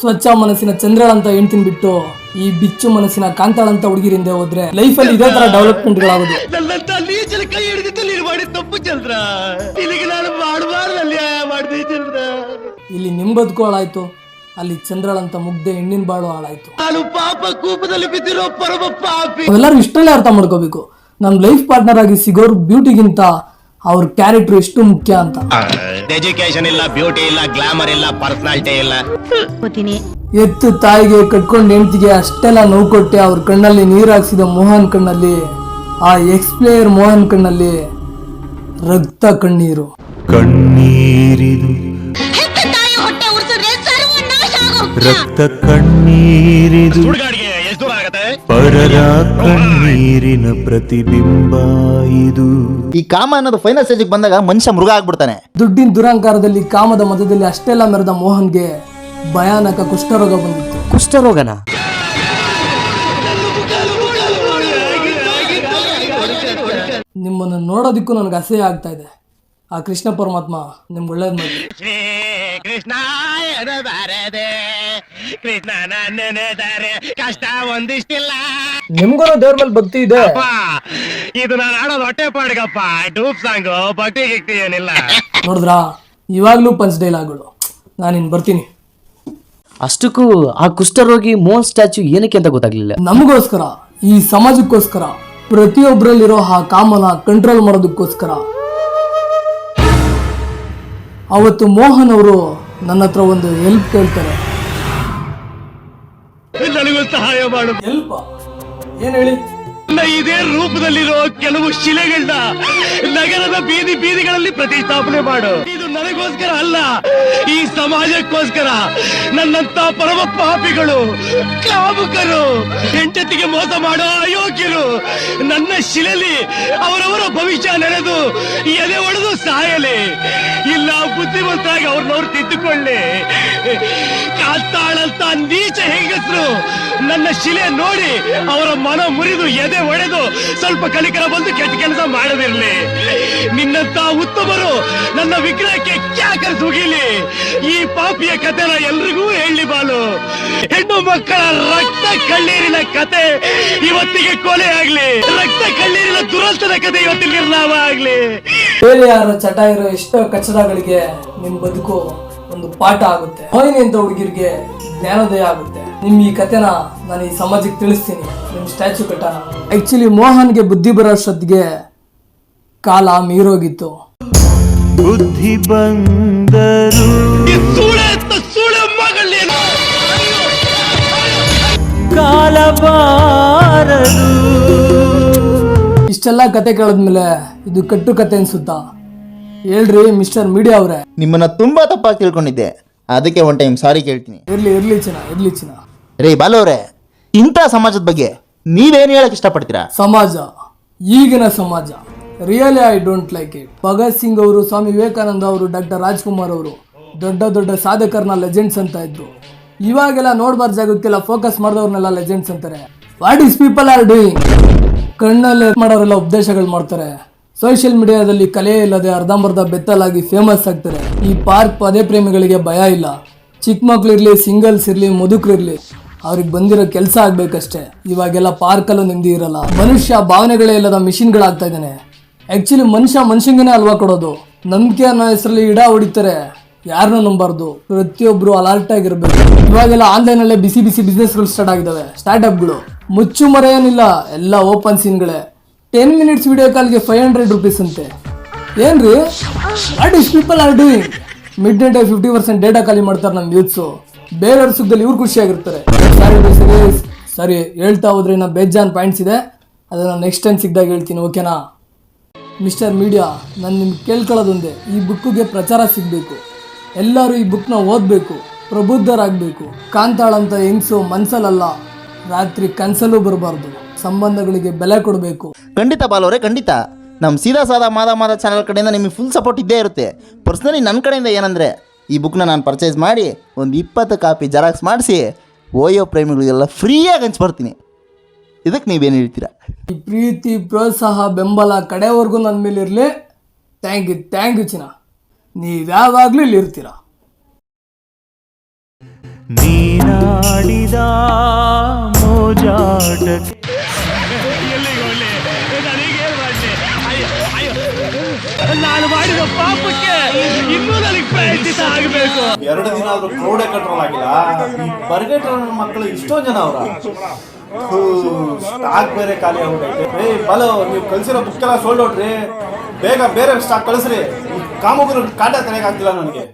ಸ್ವಚ್ಛ ಮನಸ್ಸಿನ ಚಂದ್ರಳಂತ ಹೆಣ್ತಿನ್ ಬಿಟ್ಟು ಈ ಬಿಚ್ಚು ಮನಸ್ಸಿನ ಕಾಂತಾಳಂತ ಹುಡುಗಿರಿಂದ ಹೋದ್ರೆ ಅಲ್ಲಿ ಇದೇ ತರ ಡೆವಲಪ್ಮೆಂಟ್ಗಳಾಗೋದು ನನ್ನಂತ ನೀಚಲ ಕೈ ಹಿಡಿದಿದ್ದಲ್ಲಿ ನೀನು ಮಾಡಿದ ತಪ್ಪು ಚಂದ್ರ. ಇಲ್ಲಿಗೆ ನಾನು ಮಾಡಬಾರ್ದು ಅನ್ಯಾಯ ಮಾಡಿದೆ ಚಂದ್ರ. ಇಲ್ಲಿ ನಿಮ್ ಬದುಕು ಹಾಳಾಯ್ತು ಅಲ್ಲಿ ಚಂದ್ರಳಂತ ಮುಗ್ದೆ ಹೆಣ್ಣಿನ ಬಾಳು ಹಾಳಾಯ್ತು. ನಾನು ಪಾಪ ಕೂಪದಲ್ಲಿ ಬಿದ್ದಿರೋ ಪರಮ ಪಾಪಿ. ಅವೆಲ್ಲರೂ ಇಷ್ಟರಲ್ಲೇ ಅರ್ಥ ಮಾಡ್ಕೋಬೇಕು. ನಮ್ ಲೈಫ್ ಪಾರ್ಟ್ನರ್ ಆಗಿ ಸಿಗೋರು ಬ್ಯೂಟಿಗಿಂತ ಅವ್ರ ಕ್ಯಾರೆಕ್ಟರ್ ಎಷ್ಟು ಮುಖ್ಯ ಅಂತ. ಎಜುಕೇಶನ್ ಇಲ್ಲ ಬ್ಯೂಟಿ ಇಲ್ಲ ಗ್ಲಾಮರ್ ಇಲ್ಲ ಪರ್ಸನಾಲಿಟಿ ಇಲ್ಲ. ಎತ್ತು ತಾಯಿಗೆ ಕಟ್ಕೊಂಡು ಹೆಂಡತಿಗೆ ಅಷ್ಟೆಲ್ಲ ನೋವು ಕೊಟ್ಟೆ ಅವ್ರ ಕಣ್ಣಲ್ಲಿ ನೀರಾಕ್ಸಿದ ಮೋಹನ್ ಕಣ್ಣಲ್ಲಿ ಆ ಎಕ್ಸ್ಪ್ಲೇಯರ್ ಮೋಹನ್ ಕಣ್ಣಲ್ಲಿ ರಕ್ತ ಕಣ್ಣೀರು. ಕಣ್ಣೀರಿದು ರಕ್ತ ಕಣ್ಣೀರಿದು ಪರರ ಕಣ್ಣೀರಿನ ಪ್ರತಿಬಿಂಬ ಇದು. ಈ ಕಾಮ ಅನ್ನೋದು ಫೈನಲ್ ಸ್ಟೇಜಿಗೆ ಬಂದಾಗ ಮನುಷ್ಯ ಮೃಗ ಆಗ್ಬಿಡ್ತಾನೆ. ದುಡ್ಡಿನ ದುರಂಕಾರದಲ್ಲಿ ಕಾಮದ ಮಧ್ಯದಲ್ಲಿ ಅಷ್ಟೆಲ್ಲ ಮೆರೆದ ಮೋಹನ್ಗೆ ಭಯಾನಕ ಕುಷ್ಠರೋಗ ಬಂದಿತ್ತು. ಕುಷ್ಠರೋಗನ? ನಿಮ್ಮನ್ನು ನೋಡೋದಿಕ್ಕೂ ನನಗೆ ಅಸಹ್ಯ ಆಗ್ತಾ ಇದೆ. ಆ ಕೃಷ್ಣ ಪರಮಾತ್ಮ ನಿಮ್ಗೆ ಒಳ್ಳೇದು ಮಾಡಿ ಶ್ರೀ ಕೃಷ್ಣ ಬಾರದೆ ಕೃಷ್ಣ ನೆನೆದರೆ ಕಷ್ಟ ಒಂದಿಷ್ಟಿಲ್ಲ. ನಿಮ್ಗೂ ದೇವ್ರ ಮೇಲೆ ಭಕ್ತಿ ಇದೆ. ಅಪ್ಪ, ಇದು ನಾನು ಆಡೋದು ಹೊಟ್ಟೆ ಪಾಡ್ಗಪ್ಪ. ಡೂಪ್ ಸಾಂಗ್ ಭಕ್ತಿ ಗಿಕ್ತಿ ಏನಿಲ್ಲ. ನೋಡಿದ್ರಾ? ಇವಾಗ್ಲೂ ಪಂಚ್ ಡೈಲಾಗ್ಗಳು ನಾನಿನ್ ಬರ್ತೀನಿ. ಅಷ್ಟಕ್ಕೂ ಆ ಕುಷ್ಠರೋಗಿ ಮೋಹನ್ ಸ್ಟ್ಯಾಚ್ಯೂ ಏನಕ್ಕೆ ಅಂತ ಗೊತ್ತಾಗ್ಲಿಲ್ಲ. ನಮಗೋಸ್ಕರ ಈ ಸಮಾಜಕ್ಕೋಸ್ಕರ ಪ್ರತಿಯೊಬ್ಬರಲ್ಲಿರೋ ಆ ಕಾಮನ ಕಂಟ್ರೋಲ್ ಮಾಡೋದಕ್ಕೋಸ್ಕರ. ಅವತ್ತು ಮೋಹನ್ ಅವರು ನನ್ನ ಹತ್ರ ಒಂದು ಹೆಲ್ಪ್ ಕೇಳ್ತಾರೆ. ನನಗೂ ಸಹಾಯ ಮಾಡು. ಏನ್ ಹೇಳಿ? ನನ್ನ ಇದೇ ರೂಪದಲ್ಲಿರೋ ಕೆಲವು ಶಿಲೆಗಳನ್ನ ನಗರದ ಬೀದಿ ಬೀದಿಗಳಲ್ಲಿ ಪ್ರತಿಷ್ಠಾಪನೆ ಮಾಡು. ಇದು ನನಗೋಸ್ಕರ ಅಲ್ಲ ಈ ಸಮಾಜಕ್ಕೋಸ್ಕರ. ನನ್ನಂತ ಪರಮ ಪಾಪಿಗಳು ಕಾಮುಕರು ಹೆಂಡತಿಗೆ ಮೋಸ ಮಾಡೋ ಅಯೋಗ್ಯರು ನನ್ನ ಶಿಲೆಲಿ ಅವರವರ ಭವಿಷ್ಯ ನಡೆದು ಎದೆ ಒಡೆದು ಸಾಯಲಿ. ಬುದ್ಧಿವಂತರಾಗಿ ಅವ್ರನ್ನವ್ರು ತಿದ್ದುಕೊಳ್ಳಿ. ಕಾತಾಳಂತ ನೀಚ ಹೆಂಗಸರು. ನನ್ನ ಶಿಲೆ ನೋಡಿ ಅವರ ಮನ ಮುರಿದು ಎದೆ ಒಡೆದು ಸ್ವಲ್ಪ ಕಲಿಕರ ಬಂದು ಕೆಟ್ಟ ಕೆಲಸ ಮಾಡದಿರ್ಲಿ. ನಿನ್ನಂತ ಉತ್ತಮರು ನನ್ನ ವಿಗ್ರಹಕ್ಕೆ ಕ್ಯಾಕರ್ ಸುಗಿಲಿ ಈ ಪಾಪಿಯ ಕಥೆನ ಎಲ್ರಿಗೂ ಹೇಳಿ ಬಾಲು. ಹೆಣ್ಣು ಮಕ್ಕಳ ರಕ್ತ ಕಣ್ಣೀರಿನ ಕತೆ ಇವತ್ತಿಗೆ ಕೊಲೆ ಆಗ್ಲಿ. ರಕ್ತ ಕಣ್ಣೀರಿನ ದುರಂತದ ಕತೆ ಇವತ್ತಿಗೆ ನಿರ್ನಾಮ ಆಗ್ಲಿ. ಯಾರ ಚಟ ಇರೋ ಎಷ್ಟೋ ಕಚಡಗಳಿಗೆ ನಿಮ್ ಬದುಕು ಒಂದು ಪಾಠ ಆಗುತ್ತೆ. ಮೋಹಿನಿ ಅಂತ ಹುಡುಗಿರಿಗೆ ಜ್ಞಾನೋದಯ ಆಗುತ್ತೆ. ನಿಮ್ ಈ ಕಥೆನ ನಾನು ಈ ಸಮಾಜಕ್ಕೆ ತಿಳಿಸ್ತೀನಿ. ನಿಮ್ ಸ್ಟ್ಯಾಚು ಕಟ್ಟ ಆಕ್ಚುಲಿ ಮೋಹನ್ಗೆ ಬುದ್ಧಿ ಬರೋ ಅಷ್ಟೊತ್ತಿಗೆ ಕಾಲ ಮೀರೋಗಿತ್ತು. ಬುದ್ಧಿ ಬಂದರು ಇಷ್ಟೆಲ್ಲ ಕತೆ ಕೇಳಿದ್ಮೇಲೆ ಇದು ಕಟ್ಟು ಕತೆ ಅನ್ಸುತ್ತಾ? ಹೇಳ್ರಿ ಮಿಸ್ಟರ್ ಮೀಡಿಯಾ ಅವ್ರೆ. ನಿಮ್ಮನ್ನ ತುಂಬಾ ತಪ್ಪಾಗಿ ತಿಳ್ಕೊಂಡಿದ್ದೆ. ಅದಕ್ಕೆ ಒನ್ ಟೈಮ್ ಸಾರಿ ಕೇಳ್ತೀನಿ. ಇರ್ಲಿ ಇರ್ಲಿ ಚಿನ್ನ ಇರ್ಲಿ ಚಿನ್ನ. ರೇ ಬಾಲು ಅವರೇ ಇಂಥ ಸಮಾಜದ ಬಗ್ಗೆ ನೀವೇನು ಹೇಳಕ್ ಇಷ್ಟಪಡ್ತೀರಾ? ಸಮಾಜ ಈಗಿನ ಸಮಾಜ. Really I don't like it Bhagat Singh ಅವರು ಸ್ವಾಮಿ ವಿವೇಕಾನಂದ ಅವರು ಡಾಕ್ಟರ್ ರಾಜ್ಕುಮಾರ್ ಅವರು ದೊಡ್ಡ ದೊಡ್ಡ ಸಾಧಕರನ್ನ ಲೆಜೆಂಡ್ಸ್ ಅಂತ ಇದ್ರು. ಇವಾಗೆಲ್ಲ ನೋಡ್ಬಾರ್ದು ಜಾಗಕ್ಕೆಲ್ಲ ಫೋಕಸ್ ಮಾಡಿದವ್ರನ್ನೆಲ್ಲ ಲೆಜೆಂಡ್ಸ್ ಅಂತಾರೆ. What is people are doing ಕಣ್ಣಲ್ಲಿ ಮಾಡೋರೆಲ್ಲ ಉಪದೇಶಗಳು ಮಾಡ್ತಾರೆ. ಸೋಷಿಯಲ್ ಮೀಡಿಯಾದಲ್ಲಿ ಕಲೆ ಇಲ್ಲದೆ ಅರ್ಧಂಬರ್ಧ ಬೆತ್ತಲಾಗಿ ಫೇಮಸ್ ಆಗ್ತಾರೆ. ಈ ಪಾರ್ಕ್ ಪದೇ ಪ್ರೇಮಿಗಳಿಗೆ ಭಯ ಇಲ್ಲ. ಚಿಕ್ಕ ಮಕ್ಕಳಿರಲಿ ಸಿಂಗಲ್ಸ್ ಇರಲಿ ಮುದುಕರಿರಲಿ ಅವ್ರಿಗೆ ಬಂದಿರೋ ಕೆಲಸ ಆಗ್ಬೇಕಷ್ಟೇ. ಇವಾಗೆಲ್ಲ ಪಾರ್ಕಲ್ಲೂ ನೆಮ್ಮದಿ ಇರಲ್ಲ. ಮನುಷ್ಯ ಭಾವನೆಗಳೇ ಇಲ್ಲದ ಮಿಷಿನ್ಗಳಾಗ್ತಾ ಇದ್ದಾನೆ. ಆ್ಯಕ್ಚುಲಿ ಮನುಷ್ಯ ಮನುಷ್ಯಂಗೇನೆ ಅಲ್ವಾ ಕೊಡೋದು? ನಂಬಿಕೆ ಅನ್ನೋ ಹೆಸರಲ್ಲಿ ಇಡ ಹೊಡಿತಾರೆ. ಯಾರನ್ನೂ ನಂಬಾರ್ದು. ಪ್ರತಿಯೊಬ್ಬರು ಅಲರ್ಟ್ ಆಗಿರಬೇಕು. ಇವಾಗೆಲ್ಲ ಆನ್ಲೈನಲ್ಲೇ ಬಿಸಿ ಬಿಸಿ ಬಿಸ್ನೆಸ್ಗಳು ಸ್ಟಾರ್ಟ್ ಆಗಿದ್ದಾವೆ. ಸ್ಟಾರ್ಟ್ಅಪ್ಗಳು ಮುಚ್ಚು ಮರ ಏನಿಲ್ಲ. ಎಲ್ಲ ಓಪನ್ ಸೀನ್ಗಳೇ ಟೆನ್ ಮಿನಿಟ್ಸ್ ವಿಡಿಯೋ ಕಾಲ್ಗೆ ಫೈವ್ ಹಂಡ್ರೆಡ್ ರುಪೀಸ್ ಅಂತೆ. ಏನ್ರಿ? What is people are doing midnight fifty percent data ಖಾಲಿ ಮಾಡ್ತಾರೆ ನಮ್ಮ ಯೂತ್ಸು ಬೇರೆಯವ್ರ ಸುಖದಲ್ಲಿ ಇವ್ರು ಖುಷಿಯಾಗಿರ್ತಾರೆ. ಸರಿ ಸರಿ ಹೇಳ್ತಾ ಹೋದ್ರೆ ಇನ್ನ ಬೇಜಾನ್ ಪಾಯಿಂಟ್ಸ್ ಇದೆ. ಅದನ್ನು ನೆಕ್ಸ್ಟ್ ಟೈಮ್ ಸಿಕ್ಕಿದಾಗ ಹೇಳ್ತೀನಿ ಓಕೆನಾ ಮಿಸ್ಟರ್ ಮೀಡಿಯಾ ನಾನು ನಿಮ್ಗೆ ಕೇಳ್ಕೊಳ್ಳೋದೊಂದೇ, ಈ ಬುಕ್ಕಿಗೆ ಪ್ರಚಾರ ಸಿಗಬೇಕು. ಎಲ್ಲರೂ ಈ ಬುಕ್ನ ಓದಬೇಕು, ಪ್ರಬುದ್ಧರಾಗಬೇಕು. ಕಾಂತಾಳಂತ ಹೆಂಗ್ಸು ಮನ್ಸಲ್ಲ ರಾತ್ರಿ ಕನ್ಸಲ್ಲೂ ಬರಬಾರ್ದು. ಸಂಬಂಧಗಳಿಗೆ ಬೆಲೆ ಕೊಡಬೇಕು. ಖಂಡಿತ ಬಾಲವರೇ ಖಂಡಿತ. ನಮ್ಮ ಸೀದಾ ಸಾದಾ ಮಾದ ಮಾದ ಚಾನಲ್ ಕಡೆಯಿಂದ ನಿಮಗೆ ಫುಲ್ ಸಪೋರ್ಟ್ ಇದ್ದೇ ಇರುತ್ತೆ. ಪರ್ಸ್ನಲಿ ನನ್ನ ಕಡೆಯಿಂದ ಏನಂದರೆ ಈ ಬುಕ್ನ ನಾನು ಪರ್ಚೇಸ್ ಮಾಡಿ ಒಂದು ಇಪ್ಪತ್ತು ಕಾಪಿ ಜೆರಾಕ್ಸ್ ಮಾಡಿಸಿ ಓಯೋ ಪ್ರೇಮಿಗಳಿಗೆಲ್ಲ ಫ್ರೀಯಾಗಿ ಹಂಚ್ಬರ್ತೀನಿ. ಇದಕ್ಕೆ ನೀವೇನು ಹೇಳ್ತೀರಾ? ಈ ಪ್ರೀತಿ ಪ್ರೋತ್ಸಾಹ ಬೆಂಬಲ ಕಡೆವರೆಗೂ ನನ್ನ ಮೇಲೆ ಇರಲಿ. ಥ್ಯಾಂಕ್ ಯು ಥ್ಯಾಂಕ್ ಯು ಚಿನ್ನ. ನೀವು ಯಾವಾಗಲೂ ಇಲ್ಲಿ ಇರ್ತೀರಾ. ನೀನಾಡಿದ ಮೋಜಾಟ ನಾನು ಮಾಡಿದ ಪಾಪಕ್ಕೆ ಇನ್ನೂ ನನಗೆ ಆಗಬೇಕು. ಎರಡು ದಿನ ಆದ್ರೂ ಕ್ರೌಡೇ ಕಂಟ್ರೋಲ್ ಆಗಿಲ್ಲ. ಈ ಬರ್ಗೆಟ್ ಮಕ್ಕಳು ಇಷ್ಟೋ ಜನ ಅವರ. ಸ್ಟಾಕ್ ಬೇರೆ ಖಾಲಿ ಆಗ್ಬಿಟ್ಟೈತೆ ಏ, ಬಲೋ, ನೀವು ಕಳ್ಸಿರೋ ಬುಕ್ ಎಲ್ಲ ಸೋಲ್ಡ್ ಔಟ್ ರೀ. ಬೇಗ ಬೇರೆ ಸ್ಟಾಕ್ ಕಳಿಸ್ರಿ. ಕಾಮಗಾರಿ ಕಾಟ ತಲೆಗಾಗ್ತಿಲ್ಲ ನನಗೆ.